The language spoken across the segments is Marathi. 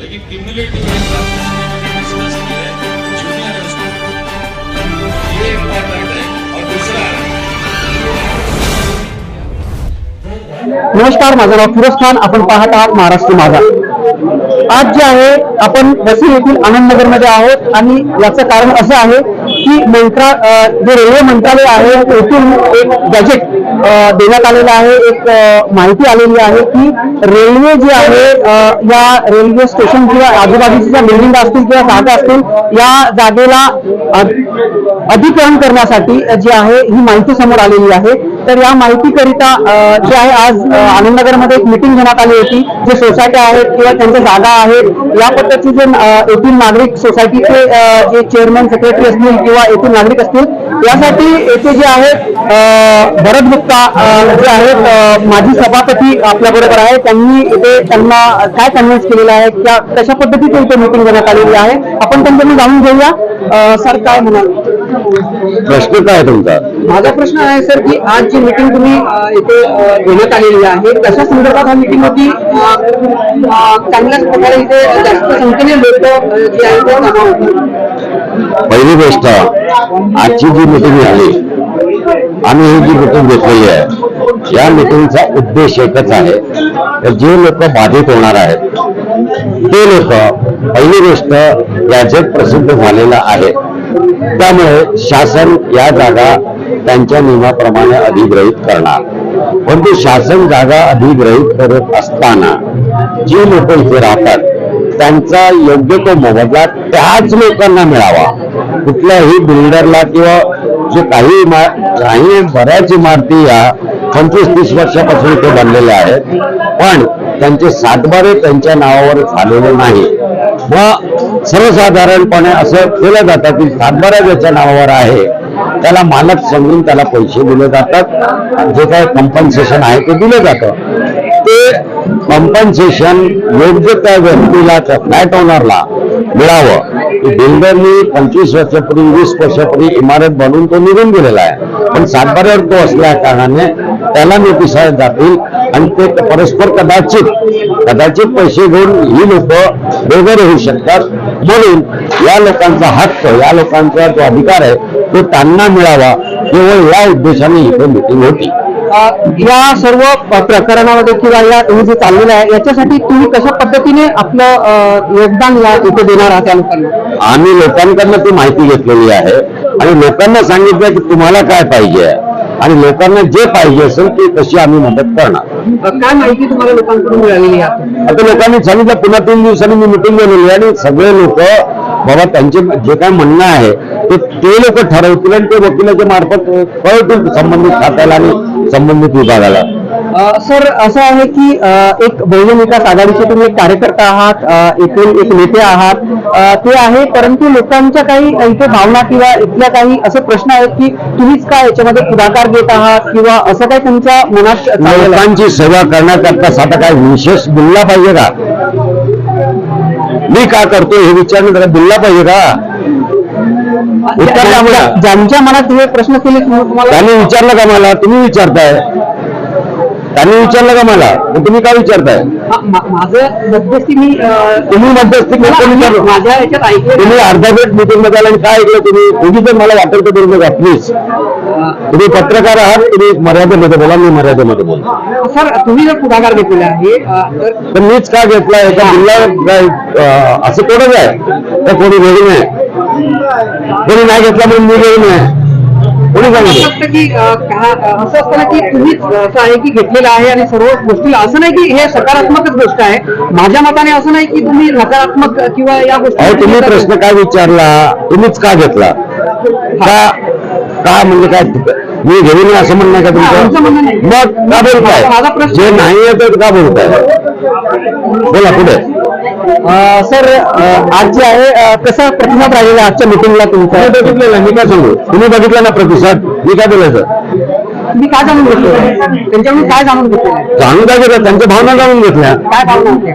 लेकिन क्यूमुलेटिव ये है और दूसरा नमस्कार माझं नाव फिरोज खान. आपण पाहत आहात महाराष्ट्र माझा. आज जे आहे आपण वसई येथील आनंदनगरमध्ये आहोत. आणि याचं कारण असं आहे की मंत्रा जे रेल्वे मंत्रालय आहे येथून एक गॅजेट देण्यात आलेलं आहे. एक माहिती आलेली आहे की रेल्वे जी आहे या रेल्वे स्टेशन किंवा आजूबाजूच्या ज्या बिल्डिंग असतील किंवा जागा असतील या जागेला अधिकरण करण्यासाठी जी आहे ही माहिती समोर आलेली आहे. तर या माहितीकरिता जे आहे आज आनंदनगरमध्ये एक मिटिंग घेण्यात आली होती. जे सोसायट्या आहेत किंवा त्यांच्या जागा आहेत या पद्धतीचे जे येथील नागरिक सोसायटीचे जे चेअरमन सेक्रेटरी असतील किंवा येथील नागरिक असतील यासाठी येथे जे आहेत भरत गुप्ता जे आहेत माजी सभापती आपल्या बरोबर आहे त्यांनी इथे त्यांना काय कन्व्हिन्स केलेलं आहे त्या कशा पद्धतीने इथे मिटिंग घेण्यात आलेली आहे आपण त्यांच्याकडून जाणून घेऊया. सर काय म्हणाल? प्रश्न काय तुमचा? माझा प्रश्न आहे सर की आज जी मीटिंग तुम्ही इथे घेण्यात आलेली आहे कशा संदर्भात हा मीटिंग होती? चांगल्याच प्रकारे इथे जास्त संख्येने लोक जे आहेत ते पहिली गोष्ट आजची जी मिटिंग झाली आम्ही ही जी मिटिंग घेतलेली आहे या मिटिंगचा उद्देश एकच आहे तर जे लोक बाधित होणार आहेत ते लोक पहिली गोष्ट गॅजेट प्रसिद्ध झालेलं आहे. त्यामुळे शासन या जागा त्यांच्या नियमाप्रमाणे अधिग्रहित करणार. परंतु शासन जागा अधिग्रहित करत असताना जी लोक इथे राहतात त्यांचा योग्य तो मोबदला त्याच लोकांना मिळावा. कुठल्याही बिल्डरला किंवा जे काही काही बऱ्याच इमारती या पंचवीस तीस वर्षापासून ते बनलेल्या आहेत पण त्यांचे सातबारे त्यांच्या नावावर झालेले नाही. व सर्वसाधारणपणे असं केलं जातं की सातबारा ज्याच्या नावावर आहे त्याला मालक समजून त्याला पैसे दिले जातात. जे काही कम्पन्सेशन आहे ते दिलं जातं. ते कॉम्पन्सेशन योग्य त्या व्यक्तीला त्या फ्लॅट ओनरला मिळावं बिल्डरनी पंचवीस वर्षापूर्वी वीस वर्षापूर्वी इमारत बनवून तो निघून गेलेला आहे. पण सातबाऱ्यावर तो असल्या कारणाने त्याला नोटिसा जातील आणि ते परस्पर कदाचित कदाचित पैसे घेऊन ही लोक बेघर होऊ शकतात. म्हणून या लोकांचा हक्क या लोकांचा जो अधिकार आहे तो त्यांना मिळावा. केवळ या उद्देशाने इथे मिटिंग होती. या सर्व प्रकरणामध्ये किंवा या हे जे चाललेलं आहे याच्यासाठी तुम्ही कशा पद्धतीने आपलं योगदान या इथे देणार आहात या लोकांना? आम्ही लोकांकडनं ती माहिती घेतलेली आहे आणि लोकांना सांगितलं की तुम्हाला काय पाहिजे आणि लोकांना जे पाहिजे असेल ते तशी आम्ही मदत करणार. काय माहिती तुम्हाला लोकांकडून मिळालेली आहे? आता लोकांनी सांगितलं पुन्हा तीन दिवसांनी मी मिटिंग गेलेली आणि सगळे लोक बाबा त्यांचे जे काय म्हणणं आहे ते ते लोक ठरवतील आणि ते वकिलाच्या मार्फत कळवतील संबंधित खात्याला आणि संबंधित विभागाला? सर असं आहे की एक बहुजन विकास आघाडीचे तुम्ही एक कार्यकर्ता आहात एकूण एक नेते आहात. ते आहे परंतु लोकांच्या काही इथे भावना किंवा इथल्या काही असे प्रश्न आहेत की तुम्हीच काय याच्यामध्ये पुढाकार घेत आहात किंवा असं काही तुमच्या मनात? लोकांची सेवा करण्याकरता साधा काय विशेष बोलला पाहिजे का? मी का करतो हे विचारणं जरा बोलला पाहिजे का? उत्तर ज्यांच्या मनात हे प्रश्न केले त्यांनी विचारलं का मला? तुम्ही विचारताय. त्यांनी विचारलं का मला? तुम्ही का विचारताय? माझं मध्यस्थी मी तुम्ही मध्यस्थी? माझ्या याच्यात ऐकलं तुम्ही अर्धा वेळ मिटिंगमध्ये आला आणि काय ऐकलं तुम्ही? तुम्ही जर मला वाटेल तर बोलू नका प्लीज तुम्ही पत्रकार आहात तुम्ही मर्यादेमध्ये बोला मी मर्यादेमध्ये बोला सर तुम्ही जर पुढाकार घेतलेला आहे तर मीच का घेतला एका जिल्हा काय असं कोणच आहे? तर कोणी वेळी नाही कोणी नाही घेतला म्हणून मी वेळी नाही. कोणी असं सांगितलं असतं की असं असतं की तुम्हीच असं आहे की घेतलेलं आहे आणि सर्व गोष्टीला असं नाही की हे सकारात्मकच गोष्ट आहे. माझ्या मताने असं नाही की तुम्ही नकारात्मक किंवा या अहो तुम्ही गोष्टी प्रश्न काय विचारला? तुम्हीच का घेतला? का का म्हणजे काय मी घेऊन ये असं म्हणणं का नाही. तुमचं मग का बोलताय? जे नाही येत का बोलताय? बोला पुढे. सर आज जे आहे कसा प्रतिसाद राहिलेला आजच्या मिटिंगला तुमचा? तुम्ही बघितलेलं मी काय सांगू? तुम्ही बघितला ना प्रतिसाद? मी काय बोलायचं? तुम्ही काय जाणून घेतलं त्यांच्याकडून काय जाणून घेतलं जाणून काय त्यांच्या भावना जाणून घेतल्या. काय भावना होत्या?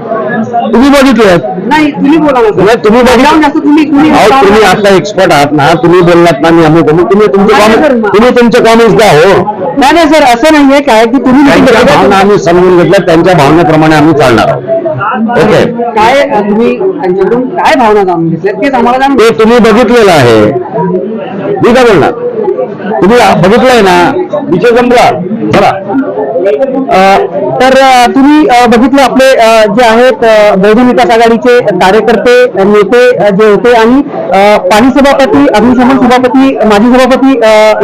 तुम्ही बघितल्या नाही तुम्ही बोला ना सर. नाही, तुम्ही बघितलं. जाऊन जास्त तुम्ही तुम्ही अहो तुम्ही आता एक्सपर्ट आहात ना तुम्ही बोललात ना मी अमुक अमुक तुम्ही तुमचे कॉमेंट. तुम्ही तुमचे कॉमेंट्स द्या हो. नाही नाही सर असं नाहीये काय की तुम्ही त्यांच्या. भावना आम्ही समजून घेतल्या त्यांच्या भावनेप्रमाणे आम्ही चालणार आहोत. ओके. काय अ, तुम्ही त्यांच्याकडून काय भावना जाणून घेतल्या? तेच आम्हाला जाणून ते तुम्ही बघितलेलं आहे. मी काय बोलणार? तुम्ही बघितलंय ना विजय संपला बरा तर तुम्ही बघितलं आपले जे आहेत बहुजन विकास आघाडीचे कार्यकर्ते नेते जे होते आणि पाणी सभापती अग्निशमन सभापती माजी सभापती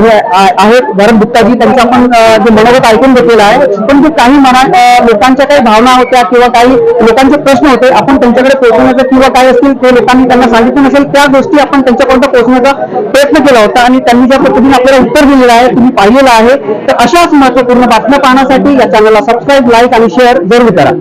हे आहेत भरत गुप्ताजी त्यांचं आपण जे मनोगत ऐकून घेतलेलं आहे. पण जे काही मना लोकांच्या काही भावना होत्या किंवा काही लोकांचे प्रश्न होते आपण त्यांच्याकडे पोहोचवण्याचा किंवा काय असतील ते लोकांनी त्यांना सांगितलं नसेल त्या गोष्टी आपण त्यांच्यापर्यंत पोहोचण्याचा प्रयत्न केला होता. आणि त्यांनी ज्या पद्धतीने आपल्याला उत्तर दिलेलं आहे तुम्ही पाहिलेलं आहे आहे. तर अशाच महत्त्वपूर्ण बातम्या पाहण्यासाठी या चॅनलला सबस्क्राईब लाईक आणि शेअर जरूर करा.